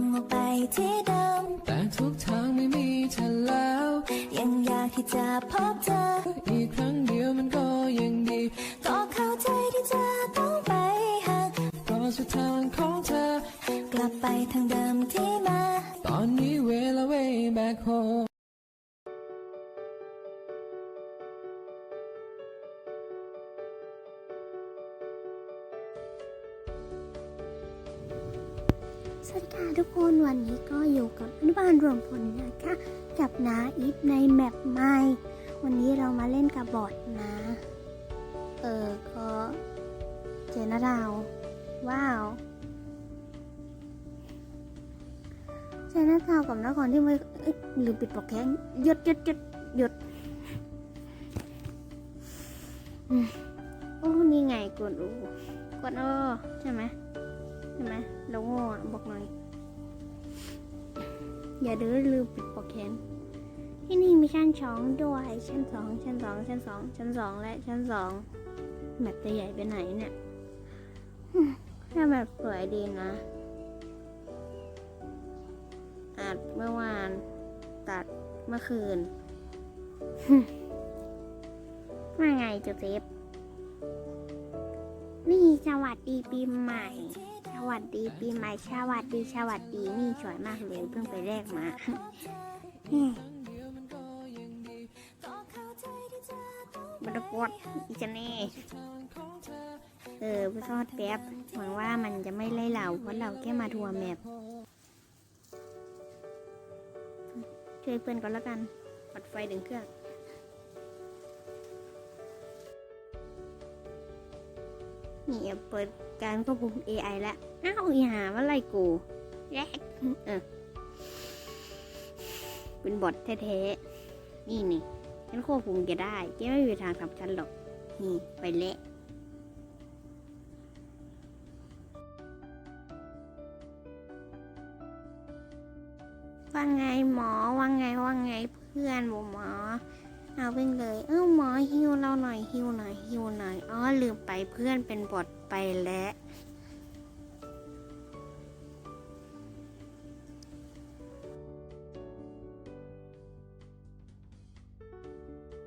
งออกไปที่เดิม แต่ทุกทางไม่มีเธอแล้ว ยังอยากที่จะพบเธอ อีกครั้งเดียวมันก็ยังดี สวัสดีค่ะทุกคนวันนี้ก็อยู่กับอนุบาลรวมพลนะคะกับนาอีฟในแมปใหม่วันนี้เรามาเล่นกับบอทนะ เออก็เจอนาดาว ว้าวเจอนาดาวกับนครที่ไม่เอ้ยลืมปิดปลอกแข้งหยุดหยุดหยุดหยุดอืมโอ้นี่ไงกดอูกดโอใช่ไหม ใช่ไหมเราโง่อะบอกหน่อย อย่าดื้อลืมปิดโปรแกรมที่นี่มีชั้นสองด้วยชั้นสองชั้นสองชั้นสองชั้นสองและชั้นสองแมปจะใหญ่ไปไหนเนี่ยถ้าแบบสวยดีนะอัดเมื่อวาน ตัดเมื่อคืนว่าไงโจเซฟนี่สวัสดีปีใหม่ สวัสดีปีใหม่สวัสดีสวัสดีนี่สวยมากเลยเพิ่งไปแรกมาบรกดอีจันเน่เออไปทอดแป๊บหวังว่ามันจะไม่ไล่เราเพราะเราแค่มาทัวร์แมพช่วยเพื่อนก่อนแล้วกันปัดไฟดึงเครื่อง นี่เปิดการควบคุม AI แล้วอ้าวอีหาว่าไรกูแยกเออเป็นบอทแท้ๆ นี่นี่ฉันควบคุมแกได้แกไม่มีทางทำฉันหรอก นี่ไปเละว่าไงหมอว่าไงว่าไงเพื่อนหมอ เอาไปเลย เอ้าหมอฮิวเราหน่อยฮิวหน่อยฮิวหน่อยอ๋อลืมไปเพื่อนเป็นบทไปแล้ว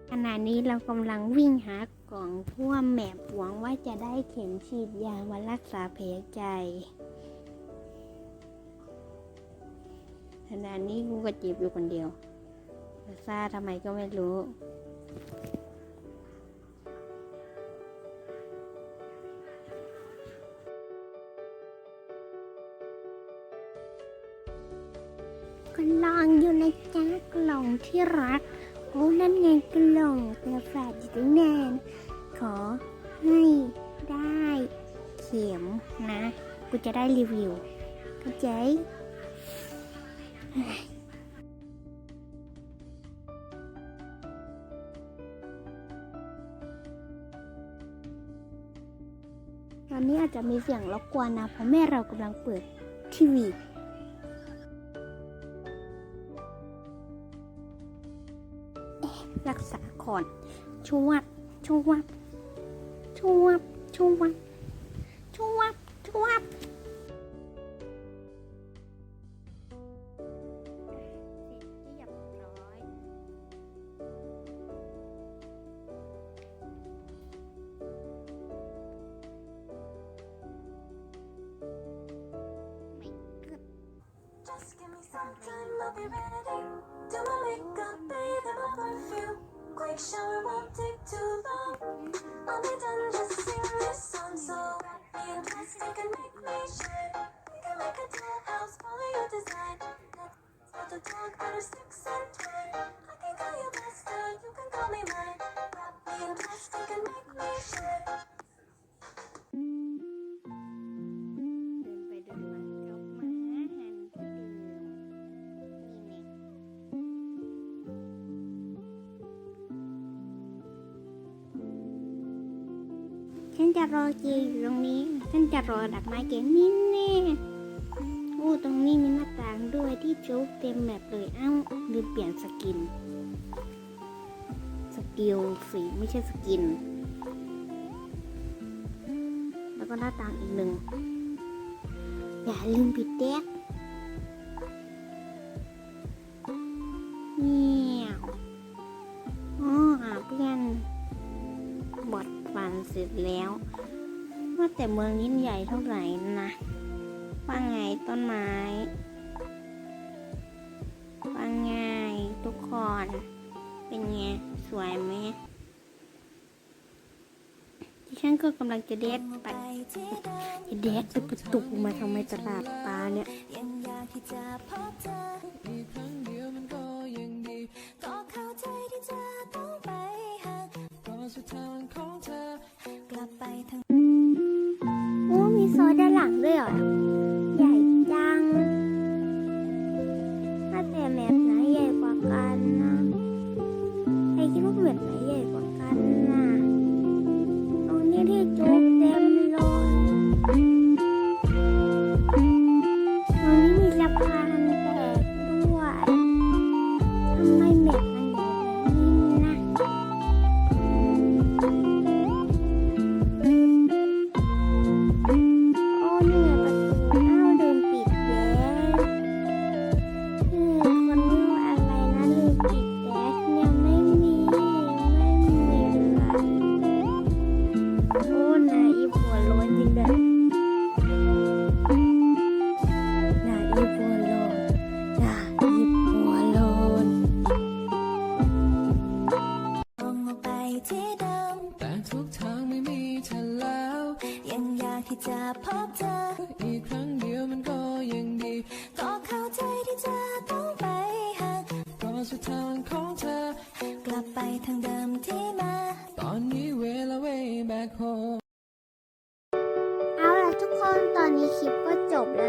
ขณะนี้เรากำลังวิ่งหากล่องทั่วแมปหวังว่าจะได้เข็มฉีดยามารักษาแผลใจขณะนี้กูก็เจ็บอยู่คนเดียว ซาทำไมก็ไม่รู้ กล่องอยู่ในจ้ากล่องที่รัก โอ้นั่นไงกล่องกาแฟอยู่ตั้งนานขอให้ได้เข็มนะ กูจะได้รีวิวเข้าใจ นี้อาจจะมีเสียงรบกวนนะ เพราะแม่เรากำลังเปิดทีวีรักษาคอนชวบชวบชวบชวบชวบชวบ Ready. Do my makeup, bathe in my perfume. Quick shower won't take too long. I'll be done, just this song. So and plastic make me shine. A dollhouse, follow your design. And. จะรอเจอยู่ตรงนี้ ฉันจะรอดักไม้เก๋นี่แน่โอ้ตรงนี้มีหน้าต่างด้วยที่โจ๊กเต็มแบบเลยเอ้าลืมเปลี่ยนสกิน สกิลสีไม่ใช่สกิน แล้วก็หน้าต่างอีกหนึ่งอย่าลืมปิดแดก แล้ว ว่าแต่เมืองนี้ใหญ่เท่าไหร่นะ ว่าไงต้นไม้ ว่าไงทุกคน เป็นไง สวยไหมดิฉันก็กำลังจะเดทไปจะเดทไปประตูมาทำไมตลาดปลาเนี่ย เธอกลับไปทางโอ้มีซอด้านหลังด้วยเหรอ ใหญ่จังถ้าแต่แบบไหนใหญ่กว่ากันนะใครคิดว่าแบบไหนใหญ่กว่ากันนะ จะพบเธอ อีกครั้งเดียวมันก็ยังดี ก็เข้าใจที่เธต้องไปหากเสุดทางของเธอ กลับไปทางเดิมที่มา ตอนนี้เวลาเว back home เอาล่ะทุกคนตอนนี้คลิปก็จบแล้ว